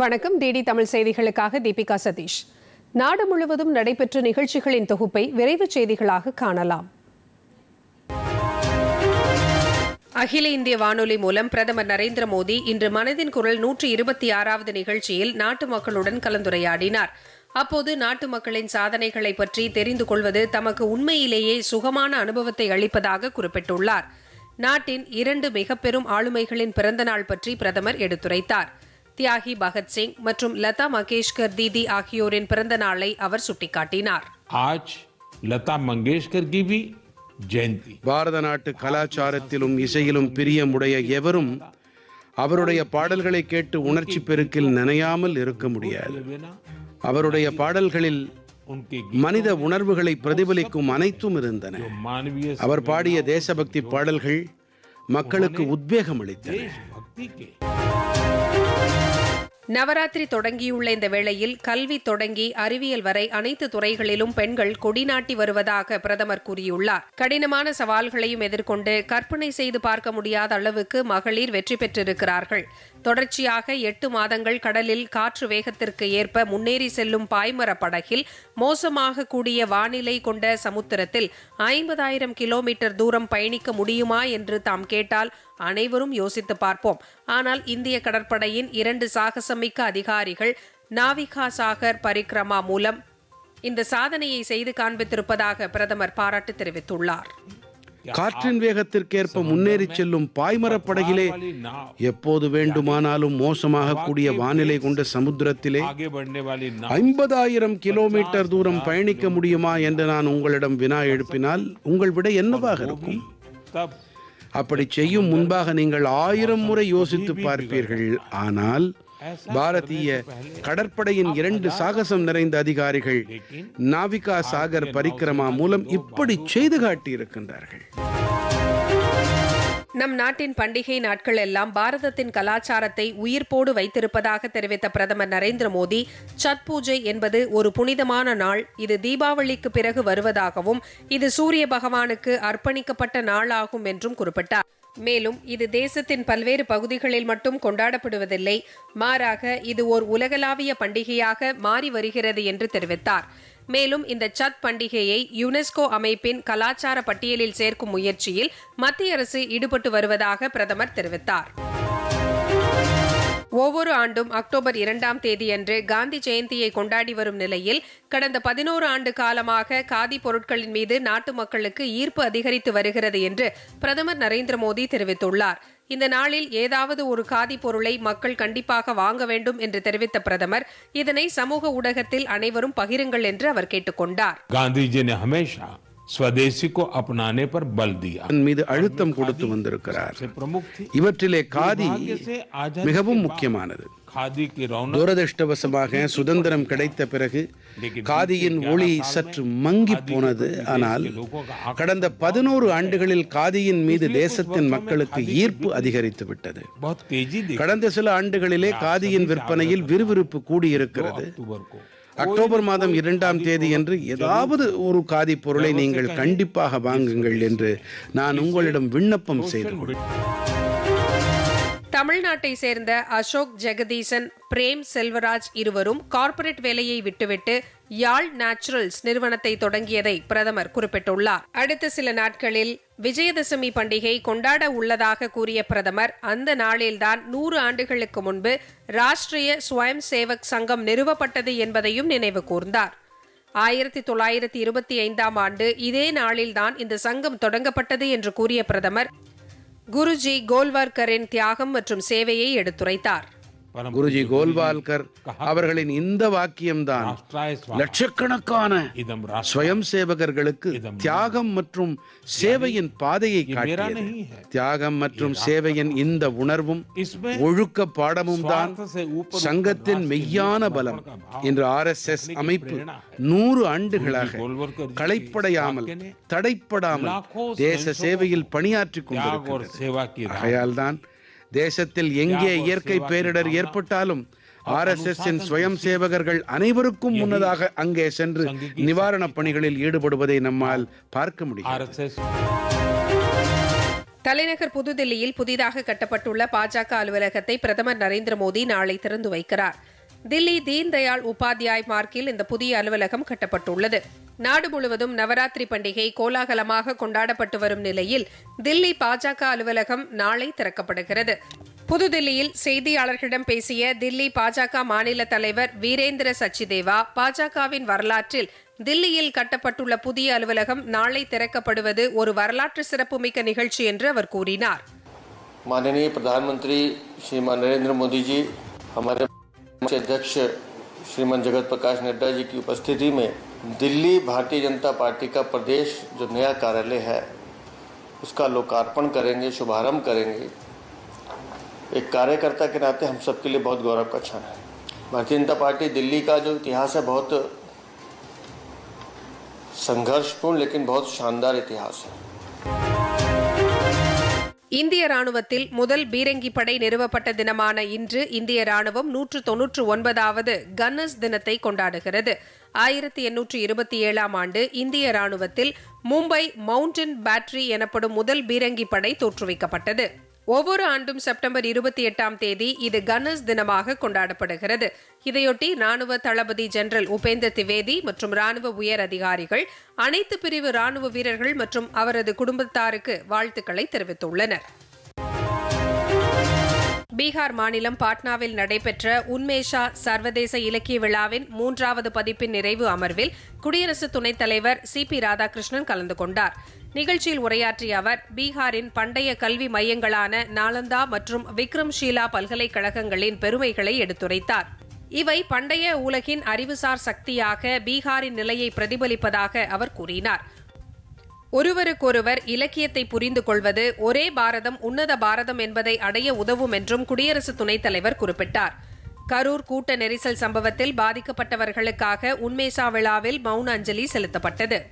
வணக்கம். டிடி தமிழ் செய்திகளுக்காக தீபிகா சதீஷ். நாடு முழுவதும் நடைபெற்ற நிகழ்ச்சிகளின் தொகுப்பை விரைவு செய்திகளாக காணலாம். அகில இந்திய வானொலி மூலம் பிரதமர் நரேந்திர மோடி இன்று மனதின் குரல் நூற்றி இருபத்தி ஆறாவது நிகழ்ச்சியில் நாட்டு மக்களுடன் கலந்துரையாடினார். அப்போது நாட்டு மக்களின் சாதனைகளை பற்றி தெரிந்து கொள்வது தமக்கு உண்மையிலேயே சுகமான அனுபவத்தை அளிப்பதாக குறிப்பிட்டுள்ளார். நாட்டின் இரண்டு மிக பெரும் ஆளுமைகளின் பிறந்தநாள் பற்றி பிரதமர் எடுத்துரைத்தார். தியாகி பகத்சிங் மற்றும் லதா மங்கேஷ்கர் தீதி ஆகியோரின் பிறந்த நாளை அவர் சுட்டிக்காட்டினார். ஆஜ் லதா மங்கேஷ்கர் கிவி ஜெயந்தி. பாரத நாட்டு கலாச்சாரத்திலும் இசையிலும் பிரியமுடைய எவரும் அவருடைய பாடல்களை கேட்டு உணர்ச்சி பெருக்கில் நினையாமல் இருக்க முடியாது. அவருடைய பாடல்களில் மனித உணர்வுகளை பிரதிபலிக்கும் அனைத்தும் இருந்தன. அவர் பாடிய தேசபக்தி பாடல்கள் மக்களுக்கு உத்வேகம் அளித்தன. நவராத்திரி தொடங்கியுள்ள இந்த வேளையில் கல்வி தொடங்கி அறிவியல் வரை அனைத்து துறைகளிலும் பெண்கள் கொடிநாட்டி வருவதாக பிரதமர் கூறியுள்ளார். கடினமான சவால்களையும் எதிர்கொண்டு கற்பனை செய்து பார்க்க முடியாத அளவுக்கு மகளிர் வெற்றி பெற்றிருக்கிறார்கள். தொடர்ச்சியாக எட்டு மாதங்கள் கடலில் காற்று வேகத்திற்கு ஏற்ப முன்னேறி செல்லும் பாய்மர படகில் மோசமாக கூடிய வானிலை கொண்ட சமுத்திரத்தில் ஐம்பதாயிரம் கிலோமீட்டர் தூரம் பயணிக்க முடியுமா என்று தாம் கேட்டால் அனைவரும் யோசித்து பார்ப்போம். ஆனால் இந்திய கடற்படையின் இரண்டு சாகசமிக்க அதிகாரிகள் நாவிகா சாகர் பரிக்ரமா மூலம் இந்த சாதனையை செய்து காண்பித்திருப்பதாக பிரதமர் பாராட்டு தெரிவித்துள்ளார். காற்றின் வேகத்திற்கேற்ப முன்னேறி செல்லும் பாய்மரப் எப்போது வேண்டுமானாலும் மோசமாக கூடிய வானிலை கொண்ட சமுத்திரத்திலே ஐம்பதாயிரம் கிலோமீட்டர் தூரம் பயணிக்க முடியுமா என்று நான் உங்களிடம் வினா எழுப்பினால் உங்கள் விட என்னவாக இருக்கும்? அப்படி செய்யும் முன்பாக நீங்கள் ஆயிரம் முறை யோசித்து பார்ப்பீர்கள். ஆனால் பாரதிய கடற்படையின் இரண்டு சாகசம் நிறைந்த அதிகாரிகள் நாவிகா சாகர் பரிக்கிரமா மூலம் இப்படி செய்து காட்டியிருக்கின்றார்கள். நம் நாட்டின் பண்டிகை நாட்கள் எல்லாம் பாரதத்தின் கலாச்சாரத்தை உயிர்ப்போடு வைத்திருப்பதாக தெரிவித்த பிரதமர் நரேந்திர மோடி சத் பூஜை என்பது ஒரு புனிதமான நாள். இது தீபாவளிக்கு பிறகு வருவதாகவும் இது சூரிய பகவானுக்கு அர்ப்பணிக்கப்பட்ட நாளாகும் என்றும் குறிப்பிட்டார். மேலும் இது தேசத்தின் பல்வேறு பகுதிகளில் மட்டும் கொண்டாடப்படுவதில்லை. மாறாக இது ஓர் உலகளாவிய பண்டிகையாக மாறி வருகிறது என்று தெரிவித்தார். மேலும் இந்த சத் பண்டிகையை யுனெஸ்கோ அமைப்பின் கலாச்சார பட்டியலில் சேர்க்கும் முயற்சியில் மத்திய அரசு ஈடுபட்டு வருவதாக பிரதமர் தெரிவித்தார். ஒவ்வொரு ஆண்டும் அக்டோபர் இரண்டாம் தேதியன்று காந்தி ஜெயந்தியை கொண்டாடி வரும் நிலையில் கடந்த பதினோரு ஆண்டு காலமாக காதி பொருட்களின் மீது நாட்டு மக்களுக்கு ஈர்ப்பு அதிகரித்து வருகிறது என்று பிரதமர் நரேந்திர மோடி தெரிவித்துள்ளார். இந்த நாளில் ஏதாவது ஒரு காதி பொருளை மக்கள் கண்டிப்பாக வாங்க வேண்டும் என்று தெரிவித்த பிரதமர் இதனை சமூக ஊடகத்தில் அனைவரும் பகிருங்கள் என்று அவர் கேட்டுக்கொண்டார். காந்திஜி ஸ்வதேசிக்கோ அப்னானே பர் பல் தியா மீது அழுத்தம் கொடுத்து வந்திருக்கிறார் இவற்றிலே காதி மிகவும் முக்கியமானது துரதிருஷ்டவசமாக சுதந்திரம் கிடைத்த பிறகு காதியின் ஒளி சற்று மங்கி போனது। ஆனால் கடந்த பதினோரு ஆண்டுகளில் காதியின் மீது தேசத்தின் மக்களுக்கு ஈர்ப்பு அதிகரித்து விட்டது. கடந்த சில ஆண்டுகளிலே காதியின் விற்பனையில் விறுவிறுப்பு கூடியிருக்கிறது. அக்டோபர் மாதம் இரண்டாம் தேதி என்று ஏதாவது ஒரு காதி பொருளை நீங்கள் கண்டிப்பாக வாங்குங்கள் என்று நான் உங்களிடம் விண்ணப்பம் செய்து கொள்கிறேன். தமிழ்நாட்டை சேர்ந்த அசோக் ஜெகதீசன் பிரேம் செல்வராஜ் இருவரும் கார்ப்பரேட் வேலையை விட்டுவிட்டு யாழ் நேச்சுரல்ஸ் நிறுவனத்தை தொடங்கியதை பிரதமர் குறிப்பிட்டுள்ளார். அடுத்த சில நாட்களில் விஜயதசமி பண்டிகை கொண்டாட உள்ளதாக கூறிய பிரதமர் அந்த நாளில்தான் நூறு ஆண்டுகளுக்கு முன்பு ராஷ்டிரிய ஸ்வயம் சேவக் சங்கம் நிறுவப்பட்டது என்பதையும் நினைவு கூர்ந்தார். ஆயிரத்தி தொள்ளாயிரத்தி இருபத்தி ஐந்தாம் ஆண்டு இதே நாளில்தான் இந்த சங்கம் தொடங்கப்பட்டது என்று கூறிய பிரதமர் குருஜி கோல்வர்கரின் தியாகம் மற்றும் சேவையை எடுத்துரைத்தார். குருஜி கோல்வால்கர் அவர்களின் இந்த வாக்கியம்தான். லட்சக்கணக்கான ஸ்வயம் சேவகர்களுக்கு தியாகம் மற்றும் சேவையின் பாதையை காட்டியது. தியாகம் மற்றும் சேவையின் இந்த உணர்வும் ஒழுக்க பாடமும் தான் சங்கத்தின் மெய்யான பலம். இன்று ஆர் எஸ் எஸ் அமைப்பு நூறு ஆண்டுகளாக களைப்படையாமல் தடைப்படாமல் தேச சேவையில் பணியாற்றிக் கொண்டிருக்கிறது ஆகையால் தான் தேசத்தில் எங்கே இயற்கை பேரிடர் ஏற்பட்டாலும் ஆர் எஸ் எஸ் சுயம் சேவகர்கள் அனைவருக்கும் முன்னதாக அங்கே சென்று நிவாரணப் பணிகளில் ஈடுபடுவதை நம்மால் பார்க்க முடியும் தலைநகர் புதுதில்லியில் புதிதாக கட்டப்பட்டுள்ள பாஜக அலுவலகத்தை பிரதமர் நரேந்திர மோடி நாளை திறந்து வைக்கிறார். தில்லி தீன் தயாள் உபாத்யாய் மார்க்கில் இந்த புதிய அலுவலகம் கட்டப்பட்டுள்ளது நாடு முழுவதும் நவராத்திரி பண்டிகை கோலாகலமாக கொண்டாடப்பட்டு வரும் நிலையில் தில்லி பாஜக அலுவலகம் நாளை திறக்கப்படுகிறது புதுதில்லியில் செய்தியாளர்களிடம் பேசிய தில்லி பாஜக மாநில தலைவர் வீரேந்திர சச்சிதேவா பாஜகவின் வரலாற்றில் தில்லியில் கட்டப்பட்டுள்ள புதிய அலுவலகம் நாளை திறக்கப்படுவது ஒரு வரலாற்று சிறப்புமிக்க நிகழ்ச்சி என்று அவர் கூறினார் माननीय प्रधानमंत्री श्रीमान नरेंद्र मोदी जी हमारे अध्यक्ष श्रीमान जगत प्रकाश नड्डा जी की उपस्थिति में दिल्ली भारतीय जनता पार्टी का प्रदेश जो नया कार्यालय है, उसका लोकार्पण करेंगे, शुभारंभ करेंगे। एक कार्यकर्ता के नाते हम सबके लिए बहुत गौरव का क्षण है। भारतीय जनता पार्टी दिल्ली का जो इतिहास है, बहुत संघर्षपूर्ण लेकिन बहुत शानदार इतिहास है। இந்திய ராணுவத்தில் முதல் பீரங்கி படை நிறுவப்பட்ட தினமான இன்று இந்திய ராணுவம் நூற்று தொன்னூற்று ஒன்பதாவது கன்னர்ஸ் தினத்தை கொண்டாடுகிறது. ஆயிரத்தி எண்ணூற்று இருபத்தி ஏழாம் ஆண்டு இந்திய ராணுவத்தில் மும்பை மவுண்டன் பேட்டரி எனப்படும் முதல் பீரங்கி படை தோற்றுவிக்கப்பட்டது. ஒவ்வொரு ஆண்டும் செப்டம்பர் இருபத்தி எட்டாம் தேதி இது கன்னர்ஸ் தினமாக கொண்டாடப்படுகிறது. இதையொட்டி ராணுவ தளபதி ஜெனரல் உபேந்தர் திவேதி மற்றும் ராணுவ உயர் அதிகாரிகள் அனைத்து பிரிவு ராணுவ வீரர்கள் மற்றும் அவரது குடும்பத்தாருக்கு வாழ்த்துக்களை தெரிவித்துள்ளனர். பீகார் மாநிலம் பாட்னாவில் நடைபெற்ற உன்மேஷா சர்வதேச இலக்கிய விழாவின் மூன்றாவது பதிப்பின் நிறைவு அமர்வில் குடியரசு துணைத் தலைவர் சி பி ராதாகிருஷ்ணன் கலந்து கொண்டார். நிகழ்ச்சியில் உரையாற்றிய அவர் பீகாரின் பண்டைய கல்வி மையங்களான நாலந்தா மற்றும் விக்ரம்ஷீலா பல்கலைக்கழகங்களின் பெருமைகளை எடுத்துரைத்தார். இவை பண்டைய உலகின் அறிவுசார் சக்தியாக பீகாரின் நிலையை பிரதிபலிப்பதாக அவர் கூறினார். ஒருவருக்கொருவர் இலக்கியத்தை புரிந்து கொள்வது ஒரே பாரதம் உன்னத பாரதம் என்பதை அடைய உதவும் என்றும் குடியரசு துணைத் தலைவர் குறிப்பிட்டார். கரூர் கூட்ட நெரிசல் சம்பவத்தில் பாதிக்கப்பட்டவர்களுக்காக உண்மேசா விழாவில் மௌன அஞ்சலி செலுத்தப்பட்டது.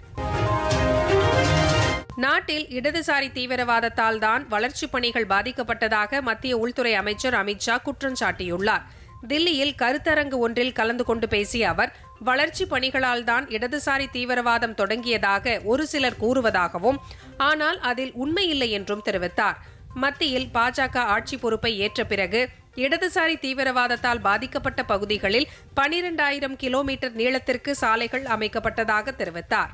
நாட்டில் இடதுசாரி தீவிரவாதத்தால் தான் வளர்ச்சிப் பணிகள் பாதிக்கப்பட்டதாக மத்திய உள்துறை அமைச்சர் அமித்ஷா குற்றம் சாட்டியுள்ளார். தில்லியில் கருத்தரங்கு ஒன்றில் கலந்து கொண்டு பேசிய அவர் வளர்ச்சி பணிகளால் தான் இடதுசாரி தீவிரவாதம் தொடங்கியதாக ஒரு சிலர் கூறுவதாகவும் ஆனால் அதில் உண்மையில்லை என்றும் தெரிவித்தார். மத்தியில் பாஜக ஆட்சி பொறுப்பை ஏற்ற பிறகு இடதுசாரி தீவிரவாதத்தால் பாதிக்கப்பட்ட பகுதிகளில் பனிரெண்டாயிரம் கிலோமீட்டர் நீளத்திற்கு சாலைகள் அமைக்கப்பட்டதாக தெரிவித்தார்.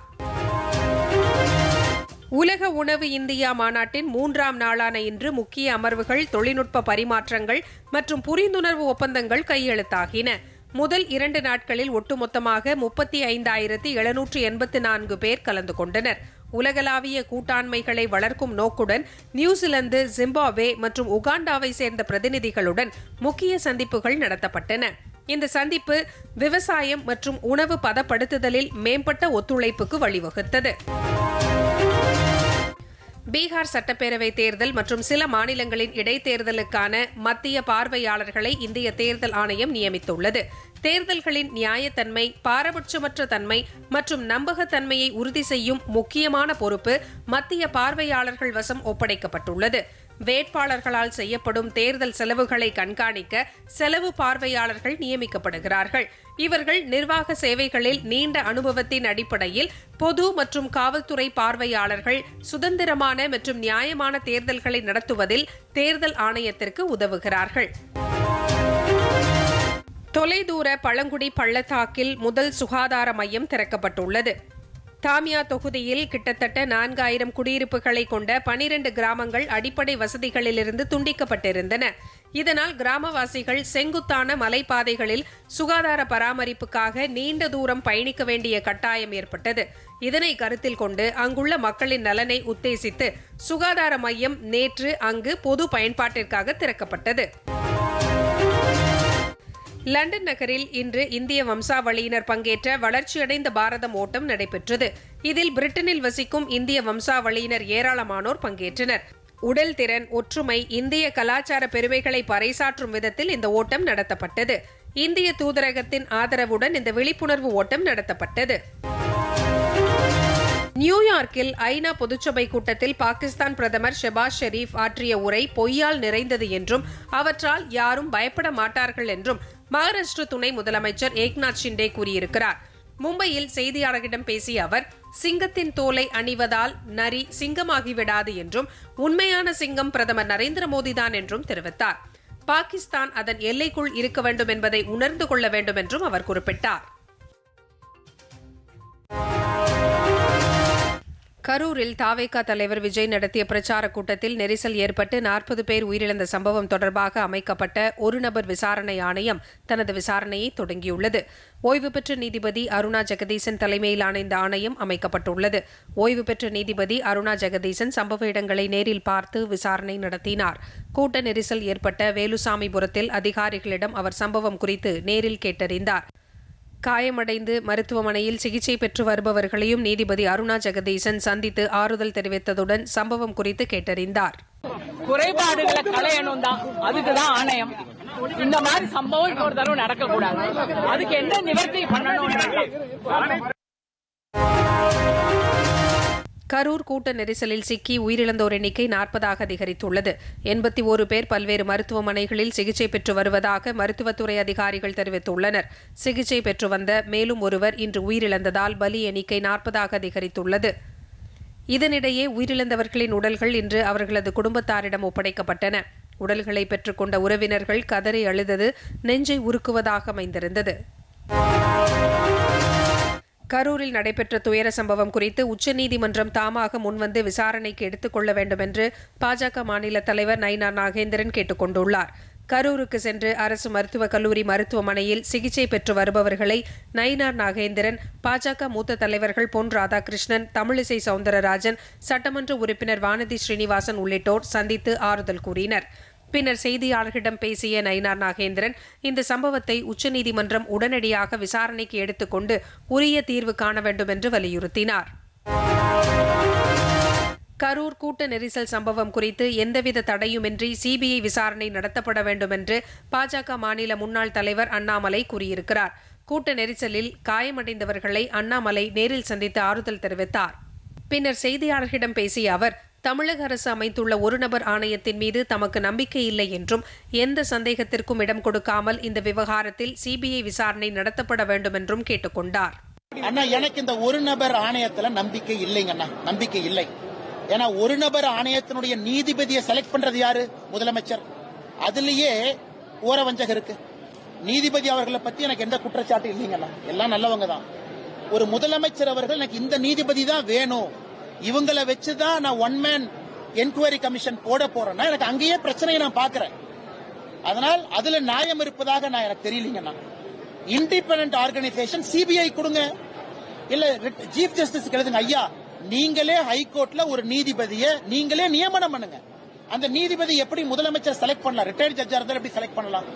உலக உணவு இந்தியா மாநாட்டின் மூன்றாம் நாளான இன்று முக்கிய அமர்வுகள் தொழில்நுட்ப பரிமாற்றங்கள் மற்றும் புரிந்துணர்வு ஒப்பந்தங்கள் கையெழுத்தாகின. முதல் இரண்டு நாட்களில் ஒட்டுமொத்தமாக முப்பத்தி ஐந்தாயிரத்தி எழுநூற்று எண்பத்தி நான்கு பேர் கலந்து கொண்டனர். உலகளாவிய கூட்டாண்மைகளை வளர்க்கும் நோக்குடன் நியூசிலாந்து ஜிம்பாப்வே மற்றும் உகாண்டாவை சேர்ந்த பிரதிநிதிகளுடன் முக்கிய சந்திப்புகள் நடத்தப்பட்டன. இந்த சந்திப்பு விவசாயம் மற்றும் உணவு பதப்படுத்துதலில் மேம்பட்ட ஒத்துழைப்புக்கு வழிவகுத்தது. பீகார் சட்டப்பேரவை தேர்தல் மற்றும் சில மாநிலங்களின் இடைத்தேர்தலுக்கான மத்திய பார்வையாளர்களை இந்திய தேர்தல் ஆணையம் நியமித்துள்ளது. தேர்தல்களின் நியாயத்தன்மை பாரபட்சமற்ற தன்மை மற்றும் நம்பகத்தன்மையை உறுதி செய்யும் முக்கியமான பொறுப்பு மத்திய பார்வையாளர்கள் வசம் ஒப்படைக்கப்பட்டுள்ளது. வேட்பாளர்களால் செய்யப்படும் தேர்தல் செலவுகளை கண்காணிக்க செலவு பார்வையாளர்கள் நியமிக்கப்படுகிறார்கள். இவர்கள் நிர்வாக சேவைகளில் நீண்ட அனுபவத்தின் அடிப்படையில் பொது மற்றும் காவல்துறை பார்வையாளர்கள் சுதந்திரமான மற்றும் நியாயமான தேர்தல்களை நடத்துவதில் தேர்தல் ஆணையத்திற்கு உதவுகிறார்கள். தொலைதூர பழங்குடி பள்ளத்தாக்கில் முதல் சுகாதார மையம் திறக்கப்பட்டுள்ளது. தாமியா தொகுதியில் கிட்டத்தட்ட நான்காயிரம் குடியிருப்புகளை கொண்ட பனிரண்டு கிராமங்கள் அடிப்படை வசதிகளிலிருந்து துண்டிக்கப்பட்டிருந்தன. இதனால் கிராமவாசிகள் செங்குத்தான மலைப்பாதைகளில் சுகாதார பராமரிப்புக்காக நீண்ட தூரம் பயணிக்க வேண்டிய கட்டாயம் ஏற்பட்டது. இதனை கருத்தில் கொண்டு அங்குள்ள மக்களின் நலனை உத்தேசித்து சுகாதார மையம் நேற்று அங்கு பொது பயன்பாட்டிற்காக திறக்கப்பட்டது. லண்டன் நகரில் இன்று இந்திய வம்சாவளியினர் பங்கேற்ற வளர்ச்சியடைந்த பாரதம் ஓட்டம் நடைபெற்றது. இதில் பிரிட்டனில் வசிக்கும் இந்திய வம்சாவளியினர் ஏராளமானோர் பங்கேற்றனர். உடல் திறன் ஒற்றுமை இந்திய கலாச்சார பெருமைகளை பறைசாற்றும் விதத்தில் இந்த ஓட்டம் நடத்தப்பட்டது. இந்திய தூதரகத்தின் ஆதரவுடன் இந்த விழிப்புணர்வு ஓட்டம் நடத்தப்பட்டது. நியூயார்க்கில் ஐநா பொதுச்சபை கூட்டத்தில் பாகிஸ்தான் பிரதமர் ஷெபாஸ் ஷெரீப் ஆற்றிய உரை பொய்யால் நிறைந்தது என்றும் அவற்றால் யாரும் பயப்பட மாட்டார்கள் என்றும் மகாராஷ்டிர துணை முதலமைச்சர் ஏக்நாத் ஷிண்டே கூறியிருக்கிறார். மும்பையில் செய்தியாளர்களிடம் பேசிய அவர் சிங்கத்தின் தோலை அணிவதால் நரி சிங்கமாகிவிடாது என்றும் உண்மையான சிங்கம் பிரதமர் நரேந்திர மோடிதான் என்றும் தெரிவித்தார். பாகிஸ்தான் அதன் எல்லைக்குள் இருக்க வேண்டும் என்பதை உணர்ந்து கொள்ள வேண்டும் என்றும் அவர் குறிப்பிட்டார். கரூரில் தாவேகா தலைவர் விஜய் நடத்திய பிரச்சார கூட்டத்தில் நெரிசல் ஏற்பட்டு நாற்பது பேர் உயிரிழந்த சம்பவம் தொடர்பாக அமைக்கப்பட்ட ஒரு நபர் விசாரணை ஆணையம் தனது விசாரணையை தொடங்கியுள்ளது. ஓய்வு பெற்ற நீதிபதி அருணா ஜெகதீசன் தலைமையிலான இந்த ஆணையம் அமைக்கப்பட்டுள்ளது. ஓய்வு பெற்ற நீதிபதி அருணா ஜெகதீசன் சம்பவ இடங்களை நேரில் பார்த்து விசாரணை நடத்தினார். கூட்ட நெரிசல் ஏற்பட்ட வேலுசாமிபுரத்தில் அதிகாரிகளிடம் அவர் சம்பவம் குறித்து நேரில் கேட்டறிந்தார். காயமடைந்து மருத்துவமனையில் சிகிச்சை பெற்று வருபவர்களையும் நீதிபதி அருணா ஜெகதீசன் சந்தித்து ஆறுதல் தெரிவித்ததுடன் சம்பவம் குறித்து கேட்டறிந்தார். குறைபாடுகளை களையணும் தான் அதுக்குதான் ஆணையம். இந்த மாதிரி சம்பவம் ஒரு தடவை நடக்க கூடாது அதுக்கு என்ன நிவர்த்தி பண்ணணும் கரூர் கூட்ட நெரிசலில் சிக்கி உயிரிழந்தோர் எண்ணிக்கை நாற்பதாக அதிகரித்துள்ளது. எண்பத்தி ஒரு பேர் பல்வேறு மருத்துவமனைகளில் சிகிச்சை பெற்று வருவதாக மருத்துவத்துறை அதிகாரிகள் தெரிவித்துள்ளனர். சிகிச்சை பெற்று வந்த மேலும் ஒருவர் இன்று உயிரிழந்ததால் பலி எண்ணிக்கை நாற்பதாக அதிகரித்துள்ளது. இதனிடையே உயிரிழந்தவர்களின் உடல்கள் இன்று அவர்களது குடும்பத்தாரிடம் ஒப்படைக்கப்பட்டன. உடல்களை பெற்றுக்கொண்ட உறவினர்கள் கதறி அழுதது நெஞ்சை உருக்குவதாக அமைந்திருந்தது. கரூரில் நடைபெற்ற துயர சம்பவம் குறித்து உச்சநீதிமன்றம் தாமாக முன்வந்து விசாரணைக்கு எடுத்துக்கொள்ள வேண்டும் என்று பாஜக மாநில தலைவர் நயினா நாகேந்திரன் கேட்டுக் கொண்டுள்ளார். கரூருக்கு சென்று அரசு மருத்துவக் கல்லூரி மருத்துவமனையில் சிகிச்சை பெற்று வருபவர்களை நயினார் நாகேந்திரன் பாஜக மூத்த தலைவர்கள் பொன் ராதாகிருஷ்ணன் தமிழிசை சவுந்தரராஜன் சட்டமன்ற உறுப்பினர் வானதி ஸ்ரீனிவாசன் உள்ளிட்டோர் சந்தித்து ஆறுதல் கூறினர். பின்னர் செய்தியாளர்களிடம் பேசிய நயினார் நாகேந்திரன் இந்த சம்பவத்தை உச்சநீதிமன்றம் உடனடியாக விசாரணைக்கு எடுத்துக்கொண்டு உரிய தீர்வு காண வேண்டும் என்று வலியுறுத்தினார். கரூர் கூட்ட நெரிசல் சம்பவம் குறித்து எந்தவித தடையுமின்றி சிபிஐ விசாரணை நடத்தப்பட வேண்டும் என்று பாஜக மாநில முன்னாள் தலைவர் அண்ணாமலை கூறியிருக்கிறார். கூட்ட நெரிசலில் காயமடைந்தவர்களை அண்ணாமலை நேரில் சந்தித்து ஆறுதல் தெரிவித்தார். பின்னர் செய்தியாளர்களிடம் பேசிய அவர் தமிழக அரசு அமைத்துள்ள ஒரு நபர் ஆணையத்தின் மீது தமக்கு நம்பிக்கை இல்லை என்றும் எந்த சந்தேகத்திற்கும் இடம் கொடுக்காமல் இந்த விவகாரத்தில் சிபிஐ விசாரணை நடத்தப்பட வேண்டும் என்றும் கேட்டுக்கொண்டார் அண்ணா எனக்கு இந்த ஒரு நபர் ஆணையத்துல நம்பிக்கை இல்லைங்க அண்ணா. நம்பிக்கை இல்லை. ஏன்னா ஒரு நபர் ஆணையத்தினுடைய நீதிபதியை செலக்ட் பண்றது யாரு? முதலமைச்சர். அதுலயே ஓரவஞ்சகம் இருக்கு. நீதிபதி அவர்களை பத்தி எனக்கு எந்த குற்றச்சாட்டு இல்லைங்கண்ணா எல்லாம் நல்லவங்க தான். ஒரு முதலமைச்சர் அவர்கள் எனக்கு இந்த நீதிபதி தான் வேணும். இவங்களை வச்சுதான் நான் ஒன் மேன் என்கொயரி கமிஷன் போட போறேன்னா எனக்கு அங்கேயே பிரச்சனையை நான் பாக்குறேன் அதனால் அதுல நியாயம் இருப்பதாக நான் எனக்கு தெரியலீங்கண்ணா. இண்டிபெண்ட் ஆர்கனைசேஷன் சிபிஐ கொடுங்க. இல்ல சீஃப் ஜஸ்டிஸ் எழுதுங்க ஐயா நீங்களே ஹைகோர்ட்ல ஒரு நீதிபதியை நீங்களே நியமனம் பண்ணுங்க. அந்த நீதிபதி எப்படி முதலமைச்சர் செலக்ட் பண்ணலாம்? ரிட்டையர்ட் ஜட்ஜா இருந்தால் எப்படி செலக்ட் பண்ணலாம்?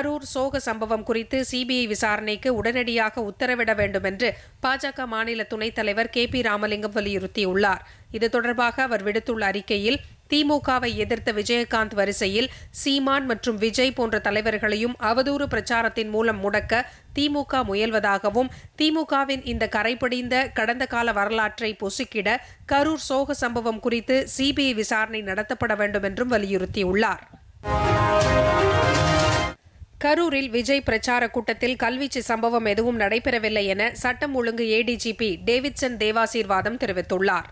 கரூர் சோக சம்பவம் குறித்து சிபிஐ விசாரணைக்கு உடனடியாக உத்தரவிட வேண்டும் என்று பாஜக மாநில துணைத் தலைவர் கே பி ராமலிங்கம் வலியுறுத்தியுள்ளார். இது தொடர்பாக அவர் விடுத்துள்ள அறிக்கையில் திமுகவை எதிர்த்த விஜயகாந்த் வரிசையில் சீமான் மற்றும் விஜய் போன்ற தலைவர்களையும் அவதூறு பிரச்சாரத்தின் மூலம் முடக்க திமுக முயல்வதாகவும் திமுகவின் இந்த கரைபடிந்த கடந்த கால வரலாற்றை பொசுக்கிட கரூர் சோக சம்பவம் குறித்து சிபிஐ விசாரணை நடத்தப்பட வேண்டும் என்றும் வலியுறுத்தியுள்ளார். கரூரில் விஜய் பிரச்சார கூட்டத்தில் கல்வீச்சு சம்பவம் எதுவும் நடைபெறவில்லை என சட்டம் ஒழுங்கு ஏடிஜிபி டேவிட்சன் தேவாசீர்வாதம் தெரிவித்துள்ளார்.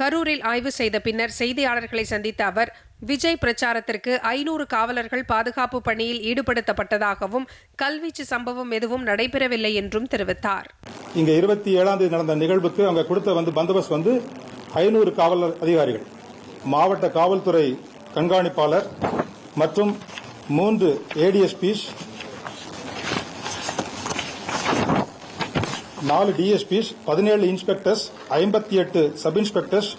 கரூரில் ஆய்வு செய்த பின்னர் செய்தியாளர்களை சந்தித்த அவர் விஜய் பிரச்சாரத்திற்கு ஐநூறு காவலர்கள் பாதுகாப்பு பணியில் ஈடுபடுத்தப்பட்டதாகவும் கல்வீச்சு சம்பவம் எதுவும் நடைபெறவில்லை என்றும் தெரிவித்தார். இங்க இருபத்தி ஏழாம் தேதி நடந்த நிகழ்வுக்கு அவங்க கொடுத்த வந்து பந்தோபஸ்த் வந்து ஐநூறு காவலர் அதிகாரிகள் மாவட்ட காவல்துறை கண்காணிப்பாளர் மற்றும் மூன்று ஏடிஎஸ்பிஸ் நாலு டிஎஸ்பிஸ் பதினேழு இன்ஸ்பெக்டர்ஸ் ஐம்பத்தி எட்டு சப் இன்ஸ்பெக்டர்ஸ்.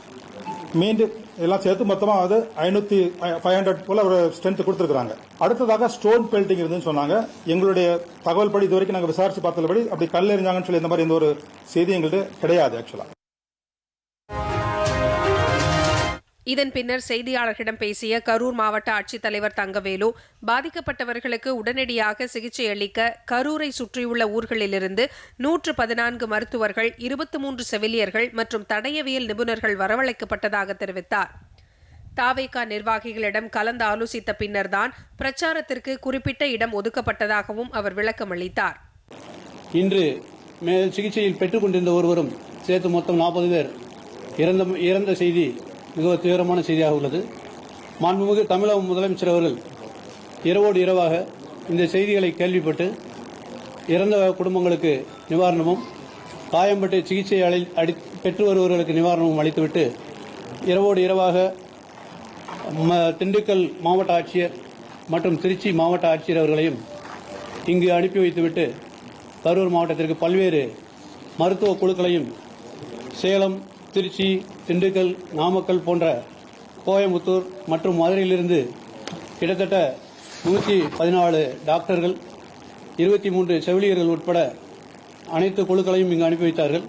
மீண்டும் எல்லாம் சேர்த்து மொத்தமாக அது ஐநூத்தி ஃபைவ் ஹண்ட்ரட் போல ஒரு ஸ்ட்ரென்த் கொடுத்துருக்காங்க அடுத்ததாக ஸ்டோன் பெல்டிங் இருந்துன்னு சொன்னாங்க. எங்களுடைய தகவல் படி இது வரைக்கும் நாங்கள் விசாரிச்சு பார்த்தபடி அப்படி கல் எறிஞ்சாங்கன்னு சொல்லி இந்த மாதிரி எந்த ஒரு செய்தி எங்கள்கிட்ட கிடையாது ஆக்சுவலாக இதன் பின்னர் செய்தியாளர்களிடம் பேசிய கரூர் மாவட்ட ஆட்சித்தலைவர் தங்கவேலு பாதிக்கப்பட்டவர்களுக்கு உடனடியாக சிகிச்சை அளிக்க கரூரை சுற்றியுள்ள ஊர்களிலிருந்து நூற்று பதினான்கு மருத்துவர்கள் இருபத்தி மூன்று செவிலியர்கள் மற்றும் தடயவியல் நிபுணர்கள் வரவழைக்கப்பட்டதாக தெரிவித்தார். தாவேகா நிர்வாகிகளிடம் கலந்து ஆலோசித்த பின்னர்தான் பிரச்சாரத்திற்கு குறிப்பிட்ட இடம் ஒதுக்கப்பட்டதாகவும் அவர் விளக்கமளித்தார் இன்று சிகிச்சையில் பெற்றுக் கொண்டிருந்த ஒருவரும் சேர்த்து மொத்தம் நாற்பது பேர். இறந்த இறந்த செய்தி மிக தீவிரமான செய்தியாக உள்ளது. மாண்புமிகு தமிழக முதலமைச்சர் அவர்கள் இரவோடு இரவாக இந்த செய்திகளை கேள்விப்பட்டு இறந்த குடும்பங்களுக்கு நிவாரணமும் காயம்பட்டு சிகிச்சை அளி அடி பெற்று வருபவர்களுக்கு நிவாரணமும் அளித்துவிட்டு இரவோடு இரவாக திண்டுக்கல் மாவட்ட ஆட்சியர் மற்றும் திருச்சி மாவட்ட ஆட்சியர் அவர்களையும் இங்கு அனுப்பி வைத்துவிட்டு கரூர் மாவட்டத்திற்கு பல்வேறு மருத்துவ குழுக்களையும் சேலம் திருச்சி திண்டுக்கல் நாமக்கல் போன்ற கோயம்புத்தூர் மற்றும் மதுரையிலிருந்து கிட்டத்தட்ட நூற்றி பதினாலு டாக்டர்கள் இருபத்தி மூன்று செவிலியர்கள் உட்பட அனைத்து குழுக்களையும் இங்கு அனுப்பி வைத்தார்கள்.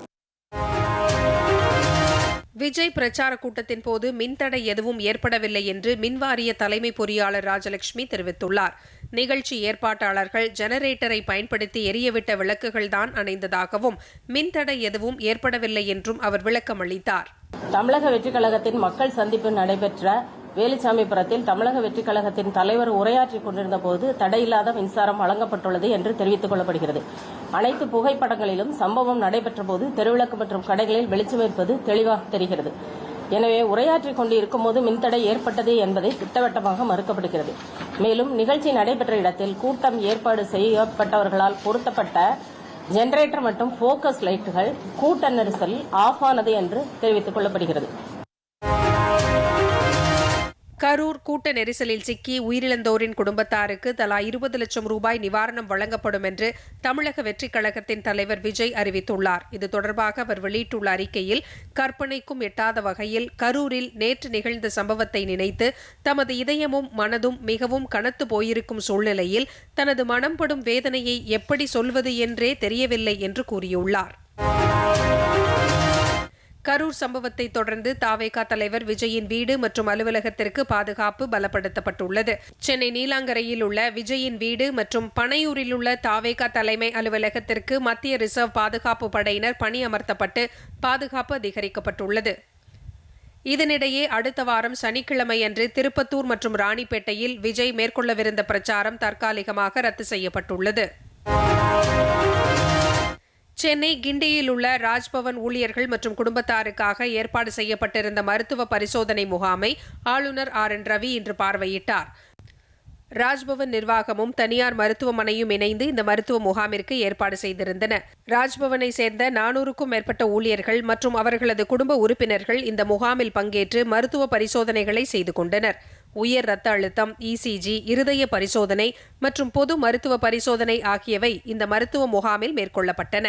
விஜய் பிரச்சார கூட்டத்தின் போது மின்தடை எதுவும் ஏற்படவில்லை என்று மின்வாரிய தலைமை பொறியாளர் ராஜலட்சுமி தெரிவித்துள்ளார். நிகழ்ச்சி ஏற்பாட்டாளர்கள் ஜெனரேட்டரை பயன்படுத்தி எரியவிட்ட விளக்குகள்தான் அணைந்ததாகவும் மின்தடை எதுவும் ஏற்படவில்லை என்றும் அவர் விளக்கம் அளித்தார். தமிழக வெற்றிக் கழகத்தின் மக்கள் சந்திப்பு நடைபெற்ற வேலுச்சாமிபுரத்தில் தமிழக வெற்றிக் கழகத்தின் தலைவர் உரையாற்றிக் கொண்டிருந்த போது தடையில்லாத மின்சாரம் வழங்கப்பட்டுள்ளது என்று தெரிவித்துக் கொள்ளப்படுகிறது. அனைத்து புகைப்படங்களிலும் சம்பவம் நடைபெற்ற போது தெருவிளக்கு மற்றும் கடைகளில் வெளிச்சம் இருப்பது தெளிவாக தெரிகிறது. எனவே உரையாற்றிக் கொண்டு இருக்கும்போது மின்தடை ஏற்பட்டது என்பதை திட்டவட்டமாக மறுக்கப்படுகிறது. மேலும் நிகழ்ச்சி நடைபெற்ற இடத்தில் கூட்டம் ஏற்பாடு செய்யப்பட்டவர்களால் பொருத்தப்பட்ட ஜெனரேட்டர் மற்றும் போக்கஸ் லைட்டுகள் கூட்ட நெரிசல் ஆஃப் ஆனது என்று தெரிவித்துக் கொள்ளப்படுகிறது. கரூர் கூட்ட நெரிசலில் சிக்கி உயிரிழந்தோரின் குடும்பத்தாருக்கு தலா இருபது லட்சம் ரூபாய் நிவாரணம் வழங்கப்படும் என்று தமிழக வெற்றிக் கழகத்தின் தலைவர் விஜய் அறிவித்துள்ளார். இது தொடர்பாக அவர் வெளியிட்டுள்ள அறிக்கையில் கற்பனைக்கும் எட்டாத வகையில் கரூரில் நேற்று நிகழ்ந்த சம்பவத்தை நினைத்து தமது இதயமும் மனதும் மிகவும் கனத்து போயிருக்கும் சூழ்நிலையில் தனது மனம் படும் வேதனையை எப்படி சொல்வது என்றே தெரியவில்லை என்று கூறியுள்ளார். கரூர் சம்பவத்தை தொடர்ந்து தாவேகா தலைவர் விஜயின் வீடு மற்றும் அலுவலகத்திற்கு பாதுகாப்பு பலப்படுத்தப்பட்டுள்ளது. சென்னை நீலாங்கரையில் உள்ள விஜயின் வீடு மற்றும் பனையூரில் உள்ள தாவேகா தலைமை அலுவலகத்திற்கு மத்திய ரிசர்வ் பாதுகாப்பு படையினர் பணியமர்த்தப்பட்டு பாதுகாப்பு அதிகரிக்கப்பட்டுள்ளது. இதனிடையே அடுத்த வாரம் சனிக்கிழமையன்று திருப்பத்தூர் மற்றும் ராணிப்பேட்டையில் விஜய் மேற்கொள்ளவிருந்த பிரச்சாரம் தற்காலிகமாக ரத்து செய்யப்பட்டுள்ளது. சென்னை கிண்டியில் உள்ள ராஜ்பவன் ஊழியர்கள் மற்றும் குடும்பத்தாருக்காக ஏற்பாடு செய்யப்பட்டிருந்த மருத்துவ பரிசோதனை முகாமை ஆளுநர் ஆர் என் ரவி இன்று பார்வையிட்டார். ராஜ்பவன் நிர்வாகமும் தனியார் மருத்துவமனையும் இணைந்து இந்த மருத்துவ முகாமிற்கு ஏற்பாடு செய்திருந்தன. ராஜ்பவனை சேர்ந்த நானூறுக்கும் மேற்பட்ட ஊழியர்கள் மற்றும் அவர்களது குடும்ப உறுப்பினர்கள் இந்த முகாமில் பங்கேற்று மருத்துவ பரிசோதனைகளை செய்து கொண்டனர். உயர் இரத்த அழுத்தம் இசிஜி இருதய பரிசோதனை மற்றும் பொது மருத்துவ பரிசோதனை ஆகியவை இந்த மருத்துவ முகாமில் மேற்கொள்ளப்பட்டன.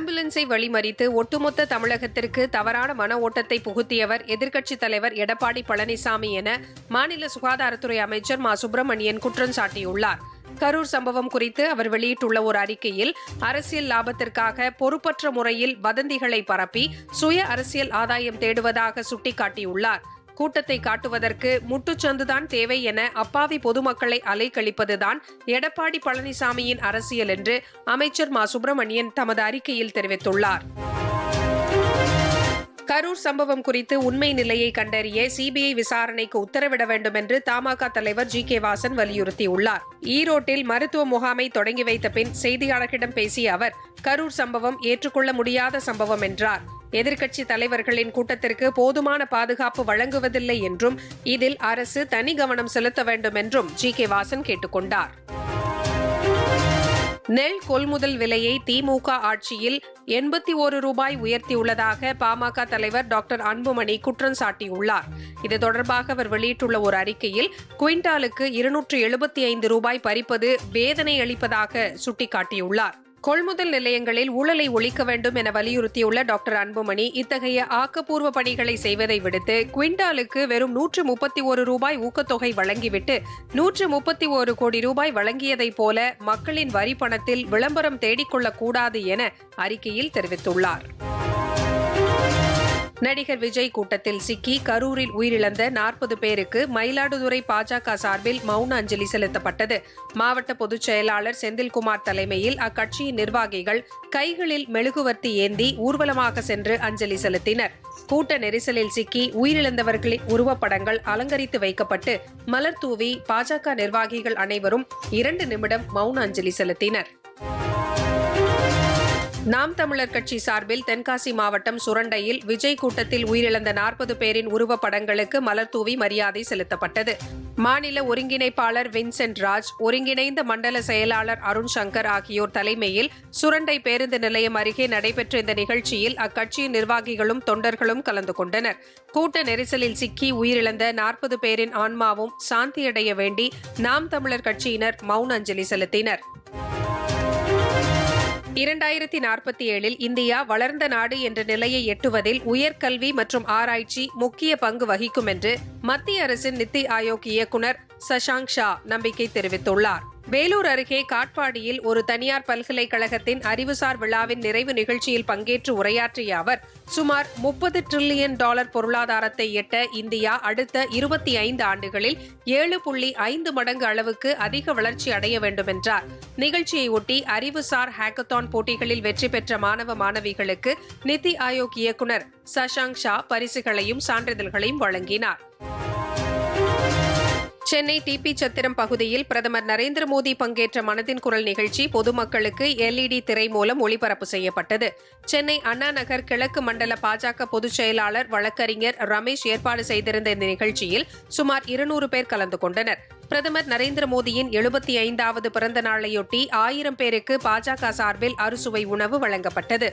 ஆம்புலன்ஸை வழிமறித்து ஒட்டுமொத்த தமிழகத்திற்கு தவறான மன ஓட்டத்தை புகுத்தியவர் எதிர்க்கட்சித் தலைவர் எடப்பாடி பழனிசாமி என மாநில சுகாதாரத்துறை அமைச்சர் மா. சுப்பிரமணியன் குற்றம் சாட்டியுள்ளார். கரூர் சம்பவம் குறித்து அவர் வெளியிட்டுள்ள ஒரு அறிக்கையில் அரசியல் லாபத்திற்காக பொறுப்பற்ற முறையில் வதந்திகளை பரப்பி சுய அரசியல் ஆதாயம் தேடுவதாக சுட்டிக்காட்டியுள்ளார். கூட்டத்தை காட்டுவதற்கு முட்டுச்சந்துதான் தேவை என அப்பாவி பொதுமக்களை அலைக்கழிப்பதுதான் எடப்பாடி பழனிசாமியின் அரசியல் என்று அமைச்சர் மா சுப்பிரமணியன் தமது அறிக்கையில் தெரிவித்துள்ளார். கரூர் சம்பவம் குறித்து உண்மை நிலையை கண்டறிய சிபிஐ விசாரணைக்கு உத்தரவிட வேண்டும் என்று தமாக தலைவர் ஜி கே வாசன் வலியுறுத்தியுள்ளார். ஈரோட்டில் மருத்துவ முகாமை தொடங்கி வைத்த பின் செய்தியாளர்களிடம் பேசிய அவர் கரூர் சம்பவம் ஏற்றுக்கொள்ள முடியாத சம்பவம் என்றார். எதிர்க்கட்சி தலைவர்களின் கூட்டத்திற்கு போதுமான பாதுகாப்பு வழங்குவதில்லை என்றும் இதில் அரசு தனி கவனம் செலுத்த வேண்டும் என்றும் ஜி கே வாசன் கேட்டுக்கொண்டார். நெல் கொள்முதல் விலையை திமுக ஆட்சியில் எண்பத்தி ஒரு ரூபாய் உயர்த்தியுள்ளதாக பாமக தலைவர் டாக்டர் அன்புமணி குற்றம் சாட்டியுள்ளார். இது தொடர்பாக அவர் வெளியிட்டுள்ள ஒரு அறிக்கையில் குவிண்டாலுக்கு இருநூற்று எழுபத்தி ஐந்து ரூபாய் பறிப்பது வேதனை அளிப்பதாக சுட்டிக்காட்டியுள்ளார். கொள்முதல் நிலையங்களில் ஊழலை ஒழிக்க வேண்டும் என வலியுறுத்தியுள்ள டாக்டர் அன்புமணி இத்தகைய ஆக்கப்பூர்வ பணிகளை செய்வதை விடுத்து குவிண்டாலுக்கு வெறும் நூற்று முப்பத்தி ஒரு ரூபாய் ஊக்கத்தொகை வழங்கிவிட்டு நூற்று முப்பத்தி ஒரு கோடி ரூபாய் வழங்கியதைப் போல மக்களின் வரி பணத்தில் விளம்பரம் தேடிக்கொள்ளக்கூடாது என அறிக்கையில் தெரிவித்துள்ளார். நடிகர் விஜய் கூட்டத்தில் சிக்கி கரூரில் உயிரிழந்த நாற்பது பேருக்கு மயிலாடுதுறை பாஜக சார்பில் மௌன அஞ்சலி செலுத்தப்பட்டது. மாவட்ட பொதுச் செயலாளர் செந்தில்குமார் தலைமையில் அக்கட்சியின் நிர்வாகிகள் கைகளில் மெழுகுவர்த்தி ஏந்தி ஊர்வலமாக சென்று அஞ்சலி செலுத்தினர். கூட்ட நெரிசலில் சிக்கி உயிரிழந்தவர்களின் உருவப்படங்கள் அலங்கரித்து வைக்கப்பட்டு மலர் தூவி பாஜக நிர்வாகிகள் அனைவரும் இரண்டு நிமிடம் மௌன அஞ்சலி செலுத்தினர். நாம் தமிழர் கட்சி சார்பில் தென்காசி மாவட்டம் சுரண்டையில் விஜய் கூட்டத்தில் உயிரிழந்த நாற்பது பேரின் உருவப்படங்களுக்கு மலர் தூவி மரியாதை செலுத்தப்பட்டது. மாநில ஒருங்கிணைப்பாளர் வின்சென்ட் ராஜ் ஒருங்கிணைந்த மண்டல செயலாளர் அருண் சங்கர் ஆகியோர் தலைமையில் சுரண்டை பேருந்து நிலையம் அருகே நடைபெற்ற இந்த நிகழ்ச்சியில் அக்கட்சியின் நிர்வாகிகளும் தொண்டர்களும் கலந்து கொண்டனர். கூட்ட நெரிசலில் சிக்கி உயிரிழந்த நாற்பது பேரின் ஆன்மாவும் சாந்தியடைய வேண்டி நாம் தமிழர் கட்சியினர் மௌன அஞ்சலி செலுத்தினர். இரண்டாயிரத்தி நாற்பத்தி ஏழில் இந்தியா வளர்ந்த நாடு என்ற நிலையை எட்டுவதில் உயர்கல்வி மற்றும் ஆராய்ச்சி முக்கிய பங்கு வகிக்கும் என்று மத்திய அரசின் நித்தி ஆயோக் இயக்குநர் சஷாங்க் ஷா நம்பிக்கை தெரிவித்துள்ளார். வேலூர் அருகே காட்பாடியில் ஒரு தனியார் பல்கலைக்கழகத்தின் அறிவுசார் விழாவின் நிறைவு நிகழ்ச்சியில் பங்கேற்று உரையாற்றிய அவர் சுமார் முப்பது டிரில்லியன் டாலர் பொருளாதாரத்தை எட்ட இந்தியா அடுத்த இருபத்தி ஐந்து ஆண்டுகளில் ஏழு புள்ளி ஐந்து மடங்கு அளவுக்கு அதிக வளர்ச்சி அடைய வேண்டும் என்றார் நிகழ்ச்சியை ஒட்டி அறிவுசார் ஹேக்கத்தான் போட்டிகளில் வெற்றி பெற்ற மாணவ மாணவிகளுக்கு நிதி ஆயோக் இயக்குநர் சஷாங் ஷா பரிசுகளையும் சான்றிதழ்களையும் வழங்கினார். சென்னை டிபி சத்திரம் பகுதியில் பிரதமர் நரேந்திர மோடி பங்கேற்ற மனதின் குரல் நிகழ்ச்சி பொதுமக்களுக்கு எல்இடி திரை மூலம் ஒளிபரப்பு செய்யப்பட்டது. சென்னை அண்ணா நகர் கிழக்கு மண்டல பாஜக பொதுச் செயலாளர் வழக்கறிஞர் ரமேஷ் ஏற்பாடு செய்திருந்த இந்த நிகழ்ச்சியில் சுமார் இருநூறு பேர் கலந்து கொண்டனர். பிரதமர் நரேந்திர மோடியின் எழுபத்தி ஐந்தாவது பிறந்த நாளையொட்டி ஆயிரம் பேருக்கு பாஜக சார்பில் அறுசுவை உணவு வழங்கப்பட்டது.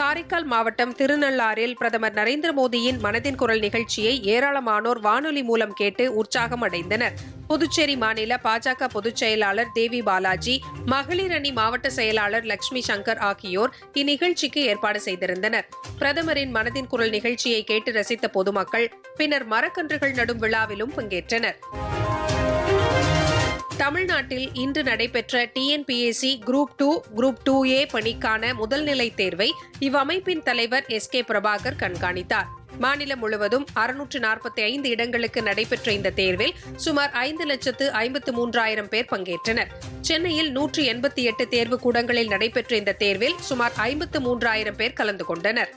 காரைக்கால் மாவட்டம் திருநள்ளாறில் பிரதமர் நரேந்திர மோடியின் மனதின் குரல் நிகழ்ச்சியை ஏராளமானோர் வானொலி மூலம் கேட்டு உற்சாகம் அடைந்தனர். புதுச்சேரி மாநில பாஜக பொதுச் செயலாளர் தேவி பாலாஜி மகளிர் அணி மாவட்ட செயலாளர் லட்சுமி சங்கர் ஆகியோர் இந்நிகழ்ச்சிக்கு ஏற்பாடு செய்திருந்தனர். பிரதமரின் மனதின் குரல் நிகழ்ச்சியை கேட்டு ரசித்த பொதுமக்கள் பின்னர் மரக்கன்றுகள் நடும் விழாவிலும் பங்கேற்றனர். தமிழ்நாட்டில் இன்று நடைபெற்ற TNPSC group two group two A பணிக்கான முதல்நிலை தேர்வை இவ்வமைப்பின் தலைவர் எஸ் கே பிரபாகர் கண்காணித்தார். மாநிலம் முழுவதும் அறுநூற்று நாற்பத்தி ஐந்து இடங்களுக்கு நடைபெற்ற இந்த தேர்வில் சுமார் ஐந்து லட்சத்து ஐம்பத்து மூன்றாயிரம் பேர் பங்கேற்றனர். சென்னையில் நூற்று எண்பத்தி எட்டு தேர்வு கூடங்களில் நடைபெற்ற இந்த தேர்வில் சுமார் ஐம்பத்து மூன்றாயிரம் பேர் கலந்து கொண்டனர்.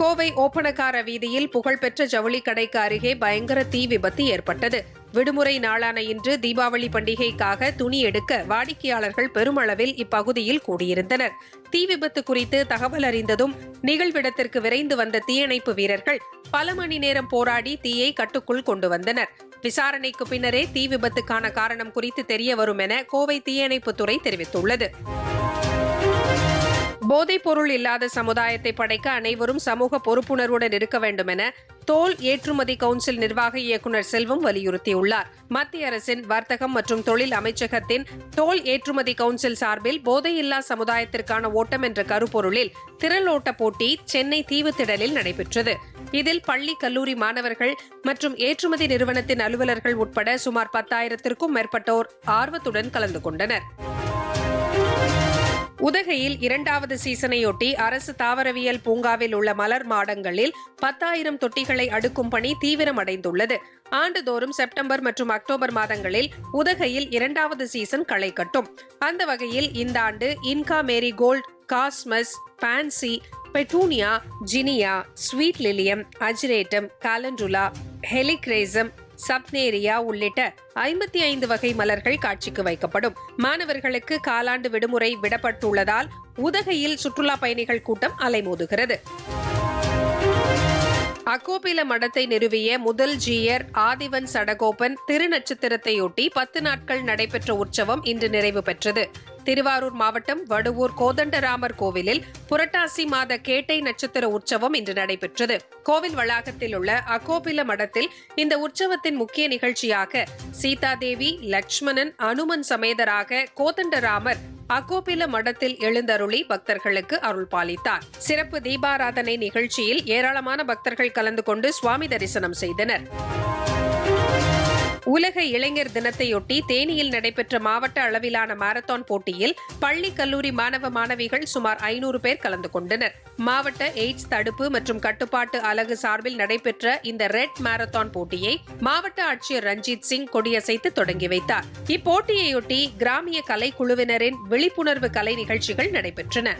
கோவை ஓப்பனக்கார வீதியில் புகழ்பெற்ற ஜவுளி கடைக்கு அருகே பயங்கர தீ விபத்து ஏற்பட்டது. விடுமுறை நாளான இன்று தீபாவளி பண்டிகைக்காக துணி எடுக்க வாடிக்கையாளர்கள் பெருமளவில் இப்பகுதியில் கூடியிருந்தனர். தீ விபத்து குறித்து தகவல் அறிந்ததும் நிகழ்விடத்திற்கு விரைந்து வந்த தீயணைப்பு வீரர்கள் பல மணி நேரம் போராடி தீயை கட்டுக்குள் கொண்டு வந்தனர். விசாரணைக்கு பின்னரே தீ விபத்துக்கான காரணம் குறித்து தெரிய வரும் என கோவை தீயணைப்புத்துறை தெரிவித்துள்ளது. போதைப் பொருள் இல்லாத சமுதாயத்தை படைக்க அனைவரும் சமூக பொறுப்புணர்வுடன் இருக்க வேண்டும் என தோல் ஏற்றுமதி கவுன்சில் நிர்வாக இயக்குநர் செல்வம் வலியுறுத்தியுள்ளார். மத்திய அரசின் வர்த்தகம் மற்றும் தொழில் அமைச்சகத்தின் தோல் ஏற்றுமதி கவுன்சில் சார்பில் போதையில்லா சமுதாயத்திற்கான ஓட்டம் என்ற கருப்பொருளில் திரளோட்ட போட்டி சென்னை தீவுத்திடலில் நடைபெற்றது. இதில் பள்ளி கல்லூரி மாணவர்கள் மற்றும் ஏற்றுமதி நிறுவனத்தின் அலுவலர்கள் உட்பட சுமார் பத்தாயிரத்திற்கும் மேற்பட்டோர் ஆர்வத்துடன் கலந்து கொண்டனர். உதகையில் இரண்டாவது சீசனையொட்டி அரசு தாவரவியல் பூங்காவில் உள்ள மலர் மாடங்களில் பத்தாயிரம் தொட்டிகளை அடுக்கும் பணி தீவிரமடைந்துள்ளது. ஆண்டுதோறும் செப்டம்பர் மற்றும் அக்டோபர் மாதங்களில் உதகையில் இரண்டாவது சீசன் களை கட்டும். அந்த வகையில் இந்த ஆண்டு Inca marigold cosmos pansy petunia zinnia sweet lilium ageratum calendula helichrysum saponaria உள்ளிட்ட ஐம்பத்தி ஐந்து வகை மலர்கள் காட்சிக்கு வைக்கப்படும். மாணவர்களுக்கு காலாண்டு விடுமுறை விடப்பட்டுள்ளதால் உதகையில் சுற்றுலா பயணிகள் கூட்டம் அலைமோதுகிறது. அகோபில மடத்தை நிறுவிய முதல் ஜீயர் ஆதிவன் சடகோபன் திருநட்சத்திரத்தையொட்டி பத்து நாட்கள் நடைபெற்ற உற்சவம் இன்று நிறைவு பெற்றது. திருவாரூர் மாவட்டம் வடுவூர் கோதண்டராமர் கோவிலில் புரட்டாசி மாத கேட்டை நட்சத்திர உற்சவம் இன்று நடைபெற்றது. கோவில் வளாகத்தில் உள்ள அகோபில மடத்தில் இந்த உற்சவத்தின் முக்கிய நிகழ்ச்சியாக சீதாதேவி லக்ஷ்மணன் அனுமன் சமேதராக கோதண்டராமர் அகோபில மடத்தில் எழுந்தருளி பக்தர்களுக்கு அருள் பாலித்தார். சிறப்பு தீபாராதனை நிகழ்ச்சியில் ஏராளமான பக்தர்கள் கலந்து கொண்டு சுவாமி தரிசனம் செய்தனர். உலக இளைஞர் தினத்தையொட்டி தேனியில் நடைபெற்ற மாவட்ட அளவிலான மாரத்தான் போட்டியில் பள்ளி கல்லூரி மாணவ மாணவிகள் சுமார் ஐநூறு பேர் கலந்து கொண்டனர். மாவட்ட எய்ட்ஸ் தடுப்பு மற்றும் கட்டுப்பாட்டு அலகு சார்பில் நடைபெற்ற இந்த ரெட் மாரத்தான் போட்டியை மாவட்ட ஆட்சியர் ரஞ்சித் சிங் கொடியசைத்து தொடங்கி வைத்தார். இப்போட்டியையொட்டி கிராமிய கலைக்குழுவினரின் விழிப்புணர்வு கலை நிகழ்ச்சிகள் நடைபெற்றன.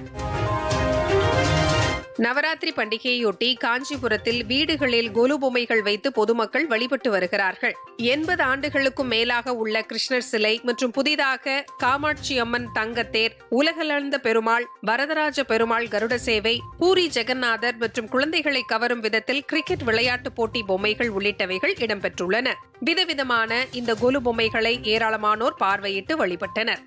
நவராத்திரி பண்டிகையொட்டி காஞ்சிபுரத்தில் வீடுகளில் கொலு பொம்மைகள் வைத்து பொதுமக்கள் வழிபட்டு வருகிறார்கள். எண்பது ஆண்டுகளுக்கும் மேலாக உள்ள கிருஷ்ணர் சிலை மற்றும் புதிதாக காமாட்சி அம்மன் தங்கத்தேர் உலகளந்த பெருமாள் வரதராஜ பெருமாள் கருட சேவை பூரி ஜெகநாதர் மற்றும் குழந்தைகளை கவரும் விதத்தில் கிரிக்கெட் விளையாட்டு போட்டி பொம்மைகள் உள்ளிட்டவைகள் இடம்பெற்றுள்ளன. விதவிதமான இந்த கொலு பொம்மைகளை ஏராளமானோர் பார்வையிட்டு வழிபட்டனர்.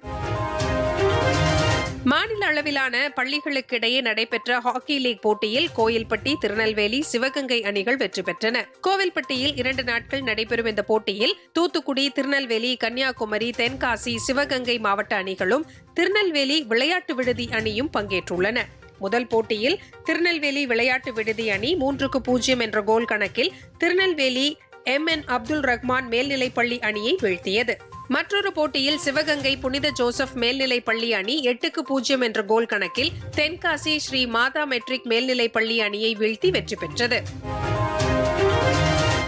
மாநில அளவிலான பள்ளிகளுக்கிடையே நடைபெற்ற ஹாக்கி லீக் போட்டியில் கோயில்பட்டி திருநெல்வேலி சிவகங்கை அணிகள் வெற்றி பெற்றன. கோவில்பட்டியில் இரண்டு நாட்கள் நடைபெறும் இந்த போட்டியில் தூத்துக்குடி திருநெல்வேலி கன்னியாகுமரி தென்காசி சிவகங்கை மாவட்ட அணிகளும் திருநெல்வேலி விளையாட்டு விடுதி அணியும் பங்கேற்றுள்ளன. முதல் போட்டியில் திருநெல்வேலி விளையாட்டு விடுதி அணி மூன்றுக்கு பூஜ்ஜியம் என்ற கோல் கணக்கில் திருநெல்வேலி எம் என் அப்துல் ரஹ்மான் மேல்நிலைப்பள்ளி அணியை வீழ்த்தியது. மற்றொரு போட்டியில் சிவகங்கை புனித ஜோசப் மேல்நிலைப் பள்ளி அணி எட்டுக்கு பூஜ்ஜியம் என்ற கோல் கணக்கில் தென்காசி ஸ்ரீ மாதா மெட்ரிக் மேல்நிலைப் பள்ளி அணியை வீழ்த்தி வெற்றி பெற்றது.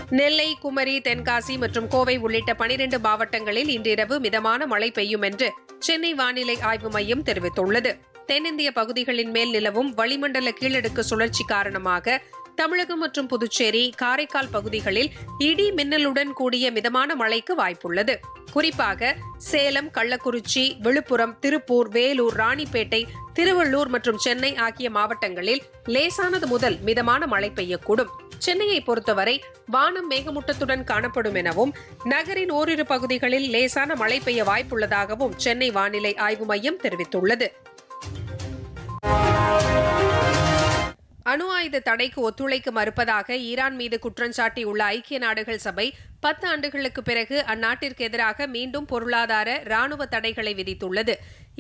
நெல்லை குமரி தென்காசி மற்றும் கோவை உள்ளிட்ட பனிரெண்டு மாவட்டங்களில் இன்றிரவு மிதமான மழை பெய்யும் என்று சென்னை வானிலை ஆய்வு மையம் தெரிவித்துள்ளது. தென்னிந்திய பகுதிகளின் மேல் நிலவும் வளிமண்டல கீழடுக்கு சுழற்சி காரணமாக தமிழகம் மற்றும் புதுச்சேரி காரைக்கால் பகுதிகளில் இடி மின்னலுடன் கூடிய மிதமான மழைக்கு வாய்ப்புள்ளது. குறிப்பாக சேலம் கள்ளக்குறிச்சி விழுப்புரம் திருப்பூர் வேலூர் ராணிப்பேட்டை திருவள்ளூர் மற்றும் சென்னை ஆகிய மாவட்டங்களில் லேசானது முதல் மிதமான மழை பெய்யக்கூடும். சென்னையை பொறுத்தவரை வானம் மேகமூட்டத்துடன் காணப்படும் எனவும் நகரின் ஓரிரு பகுதிகளில் லேசான மழை பெய்ய வாய்ப்புள்ளதாகவும் சென்னை வானிலை ஆய்வு மையம் தெரிவித்துள்ளது. அணு ஆயுத தடைக்கு ஒத்துழைக்க மறுப்பதாக ஈரான் மீது குற்றஞ்சாட்டியுள்ள ஐக்கிய நாடுகள் சபை பத்து ஆண்டுகளுக்கு பிறகு அந்நாட்டிற்கு எதிராக மீண்டும் பொருளாதார ராணுவ தடைகளை விதித்துள்ளது.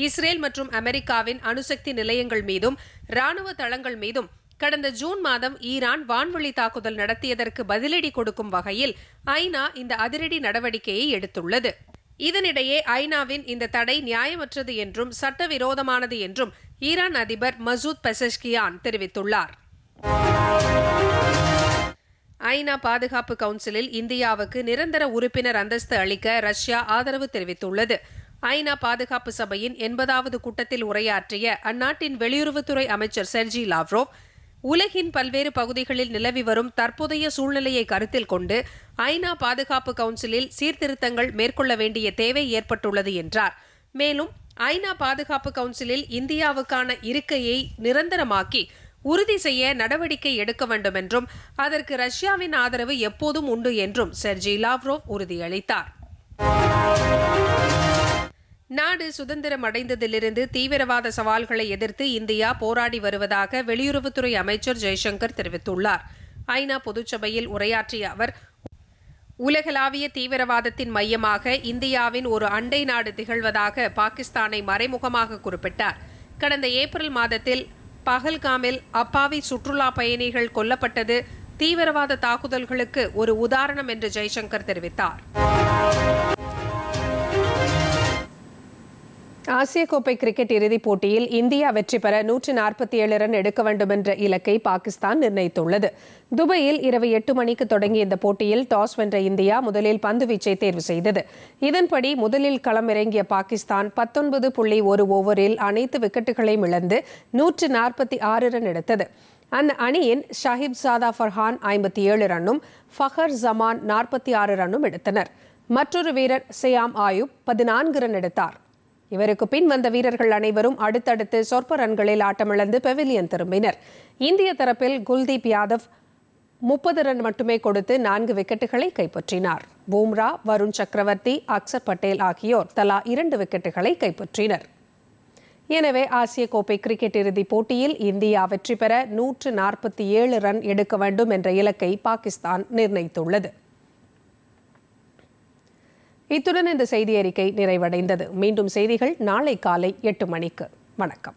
இஸ்ரேல் மற்றும் அமெரிக்காவின் அணுசக்தி நிலையங்கள் மீதும் ராணுவ தளங்கள் மீதும் கடந்த ஜூன் மாதம் ஈரான் வான்வழி தாக்குதல் நடத்தியதற்கு பதிலடி கொடுக்கும் வகையில் ஐநா இந்த அதிரடி நடவடிக்கையை எடுத்துள்ளது. இதனிடையே ஐநாவின் இந்த தடை நியாயமற்றது என்றும் சட்டவிரோதமானது என்றும் ஈரான் அதிபர் மசூத் பெசஷ்கியான் தெரிவித்துள்ளார். ஐநா பாதுகாப்பு கவுன்சிலில் இந்தியாவுக்கு நிரந்தர உறுப்பினர் அந்தஸ்து அளிக்க ரஷ்யா ஆதரவு தெரிவித்துள்ளது. ஐநா பாதுகாப்பு சபையின் எண்பதாவது கூட்டத்தில் உரையாற்றிய அந்நாட்டின் வெளியுறவுத்துறை அமைச்சர் செர்ஜி லாவ்ரோவ் உலகின் பல்வேறு பகுதிகளில் நிலவி வரும் தற்போதைய சூழ்நிலையை கருத்தில் கொண்டு ஐநா பாதுகாப்பு கவுன்சிலில் சீர்திருத்தங்கள் மேற்கொள்ள வேண்டிய தேவை ஏற்பட்டுள்ளது என்றார். மேலும் ஐநா பாதுகாப்பு கவுன்சிலில் இந்தியாவுக்கான இருக்கையை நிரந்தரமாக்கி உறுதி செய்ய நடவடிக்கை எடுக்க வேண்டும் என்றும் அதற்கு ரஷ்யாவின் ஆதரவு எப்போதும் உண்டு என்றும் செர்ஜி லாவ்ரோவ் உறுதியளித்தார். நாடு சுதந்திரம் அடைந்ததிலிருந்து தீவிரவாத சவால்களை எதிர்த்து இந்தியா போராடி வருவதாக வெளியுறவுத்துறை அமைச்சர் ஜெய்சங்கர் தெரிவித்துள்ளார். ஐநா பொதுச்சபையில் உரையாற்றிய அவர் உலகளாவிய தீவிரவாதத்தின் மையமாக இந்தியாவின் ஒரு அண்டை நாடு திகழ்வதாக பாகிஸ்தானை மறைமுகமாக குறிப்பிட்டார். கடந்த ஏப்ரல் மாதத்தில் பகல்காமில் அப்பாவி சுற்றுலா பயணிகள் கொல்லப்பட்டது. தீவிரவாத தாக்குதல்களுக்கு ஒரு உதாரணம் என்று ஜெய்சங்கர் தெரிவித்தார். ஆசிய கோப்பை கிரிக்கெட் இறுதிப் போட்டியில் இந்தியா வெற்றி பெற நூற்றி நாற்பத்தி ஏழு ரன் எடுக்க வேண்டும் என்ற இலக்கை பாகிஸ்தான் நிர்ணயித்துள்ளது. துபாயில் இரவு எட்டு மணிக்கு தொடங்கிய இந்த போட்டியில் டாஸ் வென்ற இந்தியா முதலில் பந்து வீச்சை தேர்வு செய்தது. இதன்படி முதலில் களமிறங்கிய பாகிஸ்தான் பத்தொன்பது புள்ளி ஒரு ஓவரில் அனைத்து விக்கெட்டுகளையும் இழந்து நூற்று நாற்பத்தி ஆறு ரன் எடுத்தது. அந்த அணியின் ஷாஹிப் சாதா ஃபர்ஹான் ஐம்பத்தி ஏழு ரன்னும் ஃபஹர் ஜமான் நாற்பத்தி ஆறு ரன்னும் எடுத்தனர். மற்றொரு வீரர் சியாம் ஆயுப் பதினான்கு ரன் எடுத்தார். இவருக்கு பின் வந்த வீரர்கள் அனைவரும் அடுத்தடுத்து சொற்ப ரன்களில் ஆட்டமிழந்து பெவிலியன் திரும்பினர். இந்திய தரப்பில் குல்தீப் யாதவ் முப்பது ரன் மட்டுமே கொடுத்து நான்கு விக்கெட்டுகளை கைப்பற்றினார். பூம்ரா வருண் சக்கரவர்த்தி அக்சர் பட்டேல் ஆகியோர் தலா இரண்டு விக்கெட்டுகளை கைப்பற்றினர். எனவே ஆசிய கோப்பை கிரிக்கெட் இறுதிப் போட்டியில் இந்தியா வெற்றி பெற நூற்று நாற்பத்தி ஏழு ரன் எடுக்க வேண்டும் என்ற இலக்கை பாகிஸ்தான் நிர்ணயித்துள்ளது. இத்துடன் இந்த செய்தி அறிக்கை நிறைவடைந்தது. மீண்டும் செய்திகள் நாளை காலை எட்டு மணிக்கு. வணக்கம்.